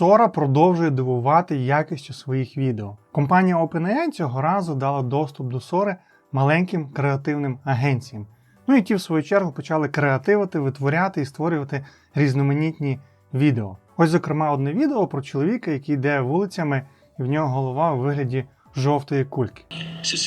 Sora продовжує дивувати якістю своїх відео. Компанія OpenAI цього разу дала доступ до Sora маленьким креативним агенціям. Ну і ті, в свою чергу, почали креативити, витворяти і створювати різноманітні відео. Ось, зокрема, одне відео про чоловіка, який йде вулицями, і в нього голова у вигляді жовтої кульки. Uh,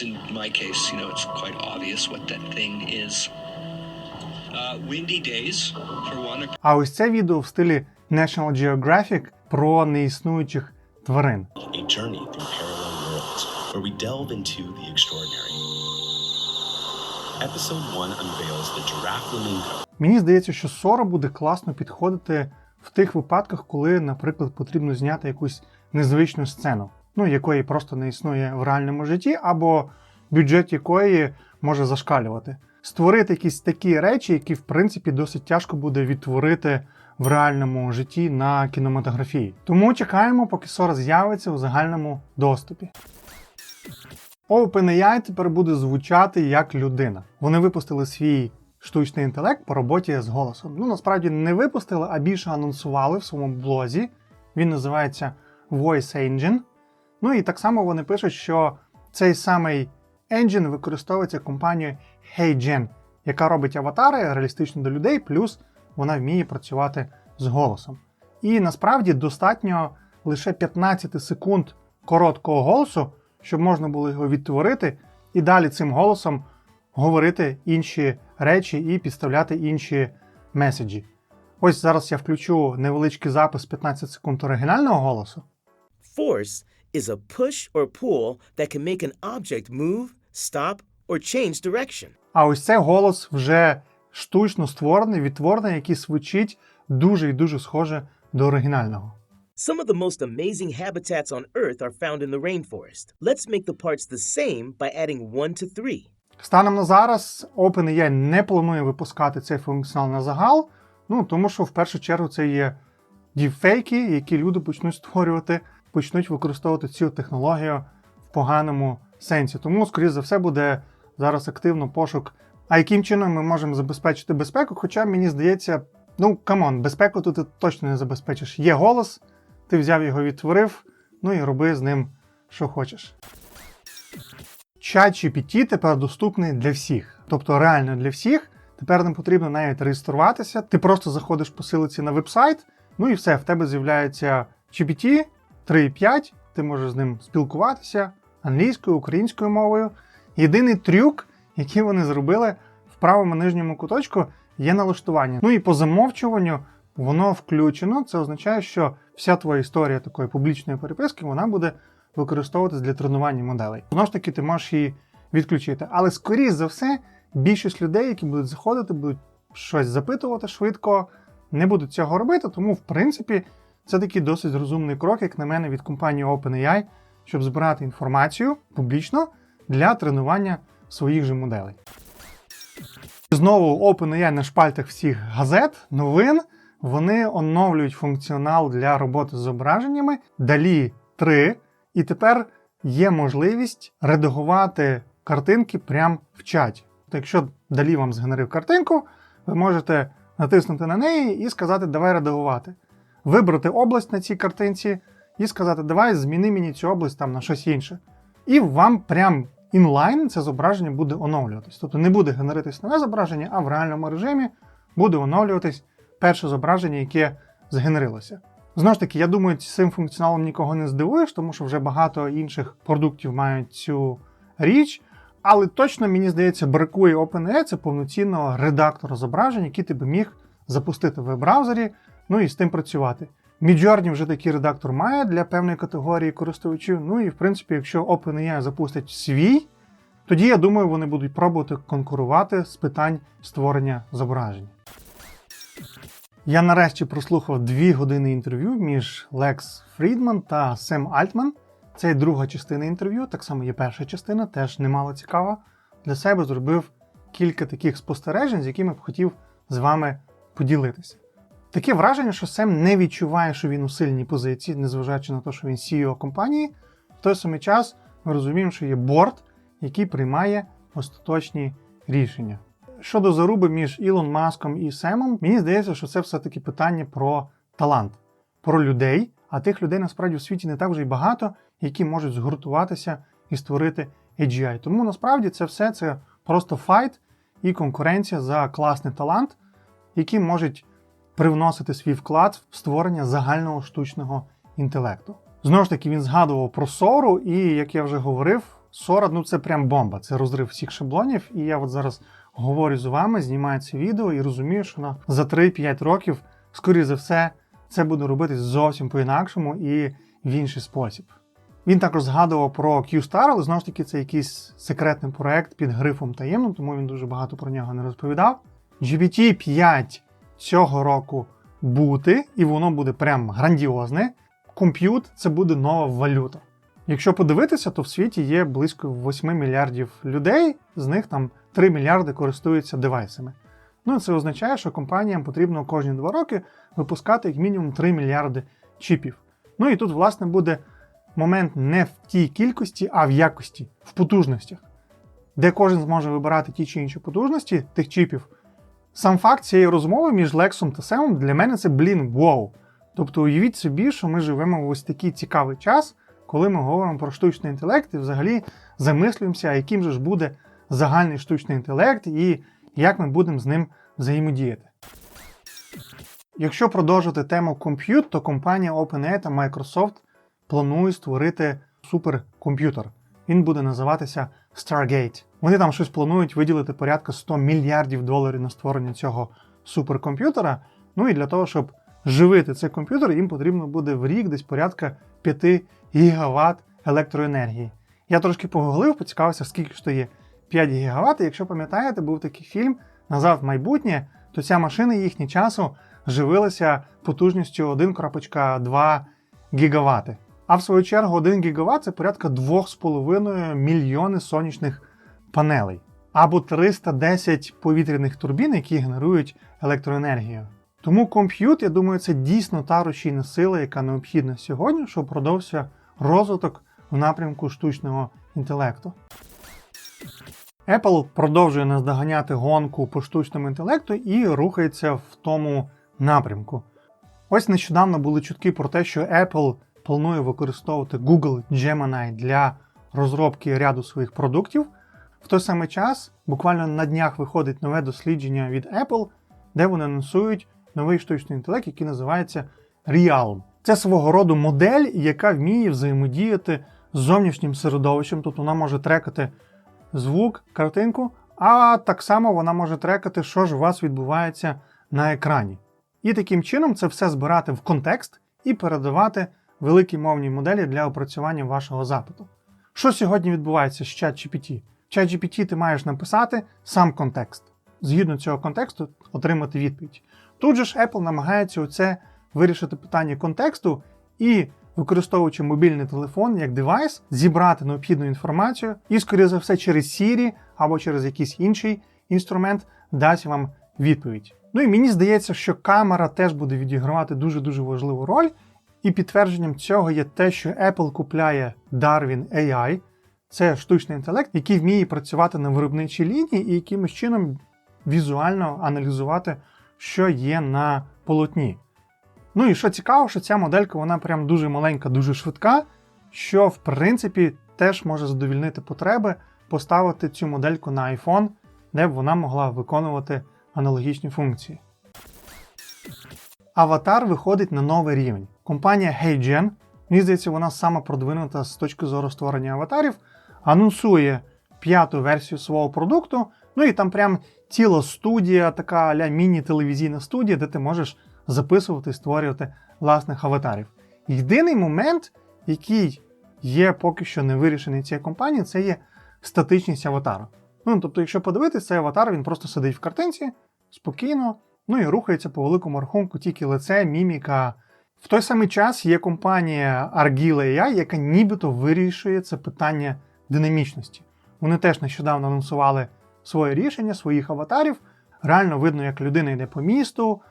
А ось це відео в стилі National Geographic про неіснуючих тварин. a journey through parallel worlds where we delve into the extraordinary. Episode 1 unveils the giraffe flamingo, Мені здається, що Sora буде класно підходити в тих випадках, коли, наприклад, потрібно зняти якусь незвичну сцену, ну якої просто не існує в реальному житті, або бюджет якої може зашкалювати. Створити якісь такі речі, які в принципі досить тяжко буде відтворити в реальному житті на кінематографії. Тому чекаємо, поки Sora з'явиться у загальному доступі. OpenAI тепер буде звучати як людина. Вони випустили свій штучний інтелект по роботі з голосом. Ну, насправді не випустили, а більше анонсували в своєму блозі. Він називається Voice Engine. Ну і так само вони пишуть, що цей самий engine використовується компанією HeyGen, яка робить аватари реалістично до людей, плюс вона вміє працювати з голосом. І насправді достатньо лише 15 секунд короткого голосу, щоб можна було його відтворити, і далі цим голосом говорити інші речі і підставляти інші меседжі. Ось зараз я включу невеличкий запис 15 секунд оригінального голосу. Force is a push or pull that can make an object move, stop, or change direction. А ось це голос вже штучно створений, відтворений, який звучить дуже і дуже схоже до оригінального. Some of the most amazing habitats on Earth are found in the rainforest. Let's make the parts the same by adding 1 to 3. Станом на зараз OpenAI не планує випускати цей функціонал на загал, ну тому що в першу чергу це є діпфейки, які люди почнуть створювати, почнуть використовувати цю технологію в поганому сенсі. Тому, скоріш за все, буде зараз активно пошук. А яким чином ми можемо забезпечити безпеку? Хоча мені здається, ну камон, безпеку тут ти точно не забезпечиш. Є голос, ти взяв його, відтворив, ну і роби з ним, що хочеш. ChatGPT тепер доступний для всіх, тобто реально для всіх. Тепер не потрібно навіть реєструватися. Ти просто заходиш по силиці на вебсайт, ну і все, в тебе з'являється GPT 3.5, ти можеш з ним спілкуватися англійською, українською мовою. Єдиний трюк, який вони зробили в правому нижньому куточку, є налаштування. Ну і по замовчуванню воно включено. Це означає, що вся твоя історія такої публічної переписки вона буде використовуватись для тренування моделей. Знову ж таки, ти можеш її відключити. Але скоріш за все, більшість людей, які будуть заходити, будуть щось запитувати швидко, не будуть цього робити. Тому, в принципі, це такий досить розумний крок, як на мене, від компанії OpenAI, щоб збирати інформацію публічно для тренування своїх же моделей. Знову OpenAI на шпальтах всіх газет, новин. Вони оновлюють функціонал для роботи з зображеннями DALI 3, і тепер є можливість редагувати картинки прямо в чаті. Тобто, якщо DALI вам згенерив картинку, ви можете натиснути на неї і сказати Давай редагувати. Вибрати область на цій картинці і сказати Давай зміни мені цю область там на щось інше. І вам прям інлайн це зображення буде оновлюватись. Тобто не буде генеритись нове зображення, а в реальному режимі буде оновлюватись перше зображення, яке згенерилося. Знову ж таки, я думаю, цим функціоналом нікого не здивуєш, тому що вже багато інших продуктів мають цю річ. Але точно, мені здається, бракує OpenAI це повноцінного редактора зображень, який ти би міг запустити в веб-браузері, ну і з тим працювати. Midjourney вже такий редактор має для певної категорії користувачів. Ну і в принципі, якщо OpenAI запустить свій, тоді я думаю, вони будуть пробувати конкурувати з питань створення зображень. Я нарешті прослухав дві години інтерв'ю між Лекс Фрідман та Сем Альтман. Це друга частина інтерв'ю, так само є перша частина, теж немало цікава. Для себе зробив кілька таких спостережень, з якими б хотів з вами поділитися. Таке враження, що Сем не відчуває, що він у сильній позиції, незважаючи на те, що він CEO компанії. В той самий час ми розуміємо, що є борт, який приймає остаточні рішення. Щодо заруби між Ілон Маском і Семом, мені здається, що це все-таки питання про талант, про людей, а тих людей насправді в світі не так вже й багато, які можуть згуртуватися і створити AGI. Тому насправді це все це просто файт і конкуренція за класний талант, які можуть привносити свій вклад в створення загального штучного інтелекту. Знову ж таки, він згадував про Сору, і як я вже говорив, Сора ну це прям бомба, це розрив всіх шаблонів. І я от зараз говорю з вами, знімаю це відео і розумію, що на за 3-5 років, скоріше за все, це буде робитись зовсім по-інакшому і в інший спосіб. Він також згадував про Q-Star, але знову ж таки це якийсь секретний проект під грифом таємно, тому він дуже багато про нього не розповідав. GPT-5 цього року бути, і воно буде прям грандіозне. Комп'ют це буде нова валюта. Якщо подивитися, то в світі є близько 8 мільярдів людей, з них там 3 мільярди користуються девайсами. Ну, це означає, що компаніям потрібно кожні 2 роки випускати як мінімум 3 мільярди чіпів. Ну і тут, власне, буде момент не в тій кількості, а в якості, в потужностях, де кожен зможе вибирати ті чи інші потужності тих чіпів. Сам факт цієї розмови між Лексом та Семом для мене це, блін, вау. Тобто уявіть собі, що ми живемо в ось такий цікавий час, коли ми говоримо про штучний інтелект і взагалі замислюємося, яким же ж буде загальний штучний інтелект і як ми будемо з ним взаємодіяти. Якщо продовжити тему комп'ют, то компанія OpenAI та Microsoft планують створити суперкомп'ютер. Він буде називатися Stargate. Вони там щось планують виділити порядка 100 мільярдів доларів на створення цього суперкомп'ютера. Ну і для того, щоб живити цей комп'ютер, їм потрібно буде в рік десь порядка 5 гігават електроенергії. Я трошки погуглив, поцікавився, скільки ж то є 5 гігават. І якщо пам'ятаєте, був такий фільм Назад в майбутнє, то ця машина їхній часу живилася потужністю 1,2 гігавати. А в свою чергу 1 гігават це порядка 2,5 мільйони сонячних панелей або 310 повітряних турбін, які генерують електроенергію. Тому комп'ют, я думаю, це дійсно та рушійна сила, яка необхідна сьогодні, щоб продовжився розвиток в напрямку штучного інтелекту. Apple продовжує наздоганяти гонку по штучному інтелекту і рухається в тому напрямку. Ось нещодавно були чутки про те, що Apple планує використовувати Google Gemini для розробки ряду своїх продуктів. В той самий час, буквально на днях виходить нове дослідження від Apple, де вони анонсують новий штучний інтелект, який називається Realm. Це свого роду модель, яка вміє взаємодіяти з зовнішнім середовищем, тобто вона може трекати звук, картинку, а так само вона може трекати, що ж у вас відбувається на екрані. І таким чином це все збирати в контекст і передавати великій мовній моделі для опрацювання вашого запиту. Що сьогодні відбувається з ChatGPT? В ChatGPT ти маєш написати сам контекст. Згідно цього контексту, отримати відповідь. Тут же ж Apple намагається оце вирішити питання контексту і, використовуючи мобільний телефон як девайс, зібрати необхідну інформацію і, скоріше за все, через Siri або через якийсь інший інструмент дасть вам відповідь. Ну і мені здається, що камера теж буде відігравати дуже-дуже важливу роль. І підтвердженням цього є те, що Apple купляє Darwin AI. Це штучний інтелект, який вміє працювати на виробничій лінії і якимось чином візуально аналізувати, що є на полотні. Ну і що цікаво, що ця моделька вона прям дуже маленька, дуже швидка, що в принципі теж може задовільнити потреби поставити цю модельку на iPhone, де б вона могла виконувати аналогічні функції. Аватар виходить на новий рівень. Компанія HeyGen, мені здається, вона сама продвинута з точки зору створення аватарів, анонсує п'яту версію свого продукту. Ну і там прям ціла студія, така аля міні-телевізійна студія, де ти можеш записувати і створювати власних аватарів. Єдиний момент, який є поки що не вирішений цією компанією, це є статичність аватару. Ну, тобто, якщо подивитися, цей аватар він просто сидить в картинці спокійно, ну і рухається по великому рахунку тільки лице, міміка. В той самий час є компанія Argila AI, яка нібито вирішує це питання динамічності. Вони теж нещодавно анонсували своє рішення, своїх аватарів. Реально видно, як людина йде по місту,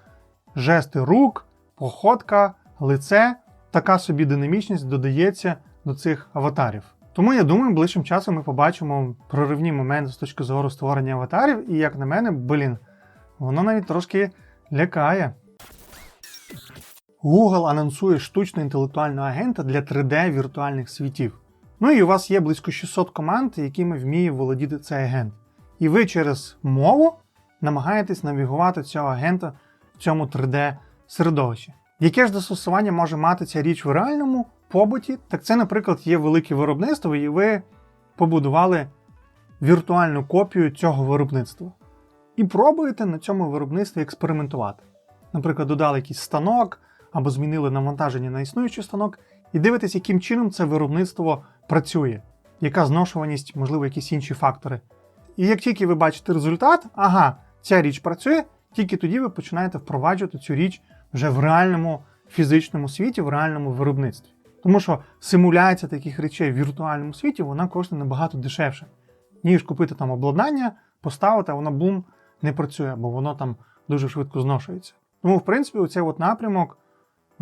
жести рук, походка, лице. Така собі динамічність додається до цих аватарів. Тому я думаю, ближчим часом ми побачимо проривні моменти з точки зору створення аватарів, і, як на мене, блін, воно навіть трошки лякає. Google анонсує штучно інтелектуального агента для 3D віртуальних світів. Ну і у вас є близько 600 команд, якими вміє володіти цей агент. І ви через мову намагаєтесь навігувати цього агента в цьому 3D середовищі. Яке ж застосування може мати ця річ в реальному побуті? Так це, наприклад, є велике виробництво, і ви побудували віртуальну копію цього виробництва. І пробуєте на цьому виробництві експериментувати. Наприклад, додали якийсь станок або змінили навантаження на існуючий станок, і дивитесь, яким чином це виробництво працює, яка зношуваність, можливо, якісь інші фактори. І як тільки ви бачите результат, ага, ця річ працює, тільки тоді ви починаєте впроваджувати цю річ вже в реальному фізичному світі, в реальному виробництві. Тому що симуляція таких речей в віртуальному світі вона коштує набагато дешевше, ніж купити там обладнання, поставити, а воно бум не працює, бо воно там дуже швидко зношується. Тому, в принципі, оцей от напрямок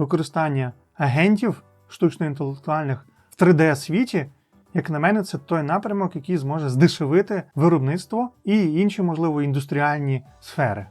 використання агентів штучно-інтелектуальних в 3D-світі, як на мене, це той напрямок, який зможе здешевити виробництво і інші, можливо, індустріальні сфери.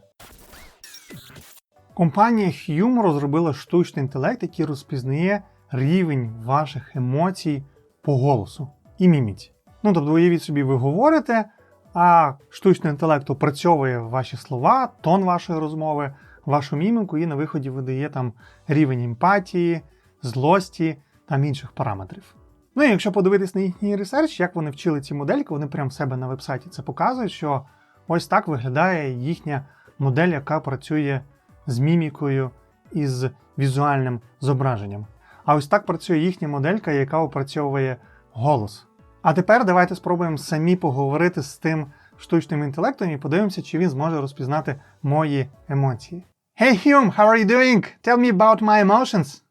Компанія Hume розробила штучний інтелект, який розпізнає рівень ваших емоцій по голосу і міміці. Ну, тобто, уявіть собі, ви говорите, а штучний інтелект опрацьовує ваші слова, тон вашої розмови, вашу міміку і на виході видає там рівень емпатії, злості та інших параметрів. Ну і якщо подивитись на їхній ресерч, як вони вчили ці модельки, вони прямо в себе на вебсайті це показують, що ось так виглядає їхня модель, яка працює з мімікою і з візуальним зображенням. А ось так працює їхня моделька, яка опрацьовує голос. А тепер давайте спробуємо самі поговорити з тим штучним інтелектом і подивимося, чи він зможе розпізнати мої емоції. Hey Hume, how are you doing? Tell me about my emotions.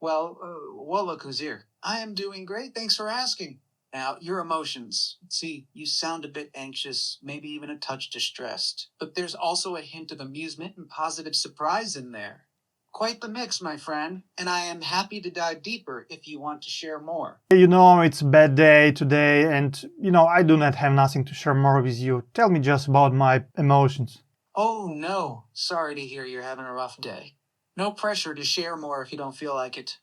Well, uh, well, look who's here. I am doing great. Thanks for asking. Now, your emotions. See, you sound a bit anxious, maybe even a touch distressed. But there's also a hint of amusement and positive surprise in there. Quite the mix, my friend, and I am happy to dive deeper if you want to share more. You know, it's a bad day today, and you know, I do not have nothing to share more with you. Tell me just about my emotions. Oh, no. Sorry to hear you're having a rough day. No pressure to share more if you don't feel like it.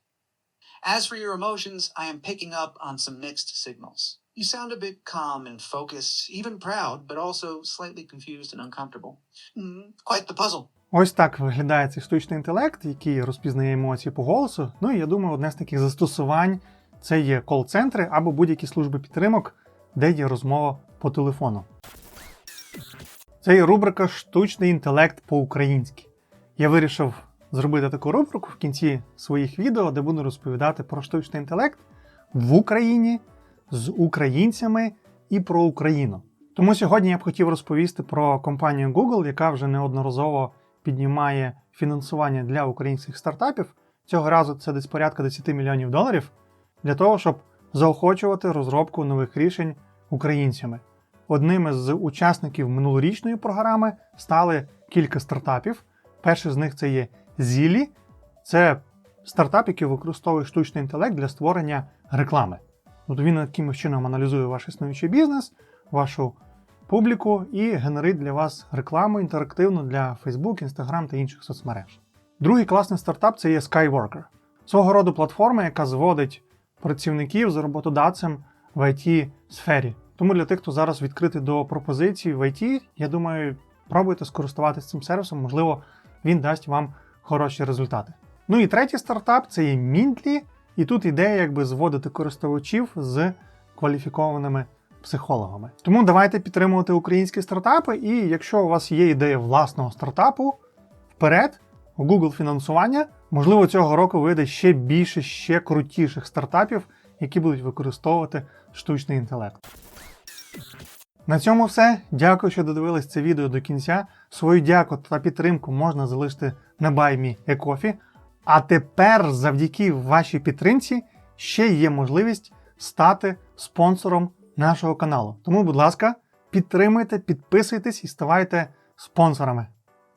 As for your emotions, I am picking up on some mixed signals. You sound a bit calm and focused, even proud, but also slightly confused and uncomfortable. Hmm, quite the puzzle. Ось так виглядає цей штучний інтелект, який розпізнає емоції по голосу. Ну і я думаю, одне з таких застосувань це є кол-центри або будь-які служби підтримок, де є розмова по телефону. Це є рубрика Штучний інтелект по-українськи. Я вирішив зробити таку рубрику в кінці своїх відео, де буду розповідати про штучний інтелект в Україні з українцями і про Україну. Тому сьогодні я б хотів розповісти про компанію Google, яка вже неодноразово піднімає фінансування для українських стартапів. Цього разу це десь порядка 10 мільйонів доларів для того, щоб заохочувати розробку нових рішень українцями. Одним з учасників минулорічної програми стали кілька стартапів. Перший з них це є Zilli. Це стартап, який використовує штучний інтелект для створення реклами. Тобто він якимось чином аналізує ваш існуючий бізнес, вашу публіку і генерить для вас рекламу інтерактивну для Facebook, Instagram та інших соцмереж. Другий класний стартап це є Skyworker. Свого роду платформа, яка зводить працівників з роботодавцем в it сфері. Тому для тих, хто зараз відкритий до пропозицій в IT, я думаю, пробуйте скористуватися цим сервісом, можливо, він дасть вам хороші результати. Ну і третій стартап це є Mindly, і тут ідея якби зводити користувачів з кваліфікованими психологами. Тому давайте підтримувати українські стартапи, і якщо у вас є ідея власного стартапу, вперед, у Google фінансування, можливо, цього року вийде ще більше, ще крутіших стартапів, які будуть використовувати штучний інтелект. На цьому все. Дякую, що додивились це відео до кінця. Свою дяку та підтримку можна залишити на баймі Екофі. А тепер, завдяки вашій підтримці, ще є можливість стати спонсором нашого каналу. Тому, будь ласка, підтримуйте, підписуйтесь і ставайте спонсорами.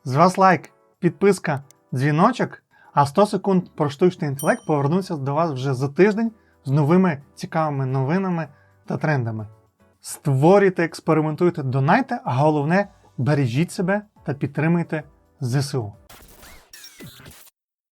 З вас лайк, підписка, дзвіночок, а 100 секунд про штучний інтелект повернуться до вас вже за тиждень з новими цікавими новинами та трендами. Створюйте, експериментуйте, донайте, а головне бережіть себе та підтримуйте ЗСУ.